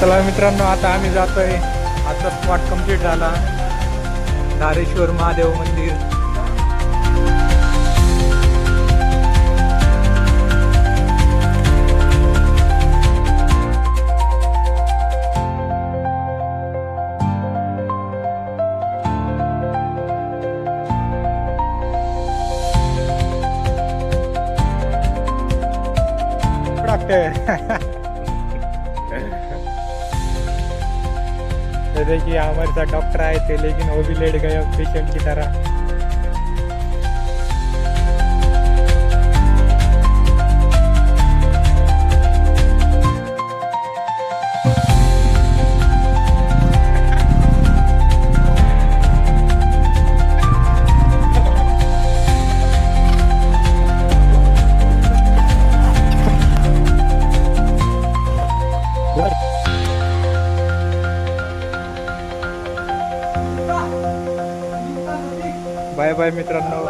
चला मित्रांनो आता आम्ही जातोय. आता स्पॉट कंप्लीट झाला. धारेश्वर महादेव मंदिर. जैसे कि हमारे साथ डॉक्टर आए थे लेकिन वो भी लेट गए पेशेंट की तरह. बाय बाय मित्रांनो.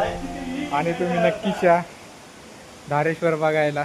आणि तुम्ही नक्कीच या. धारेश्वर बघायला.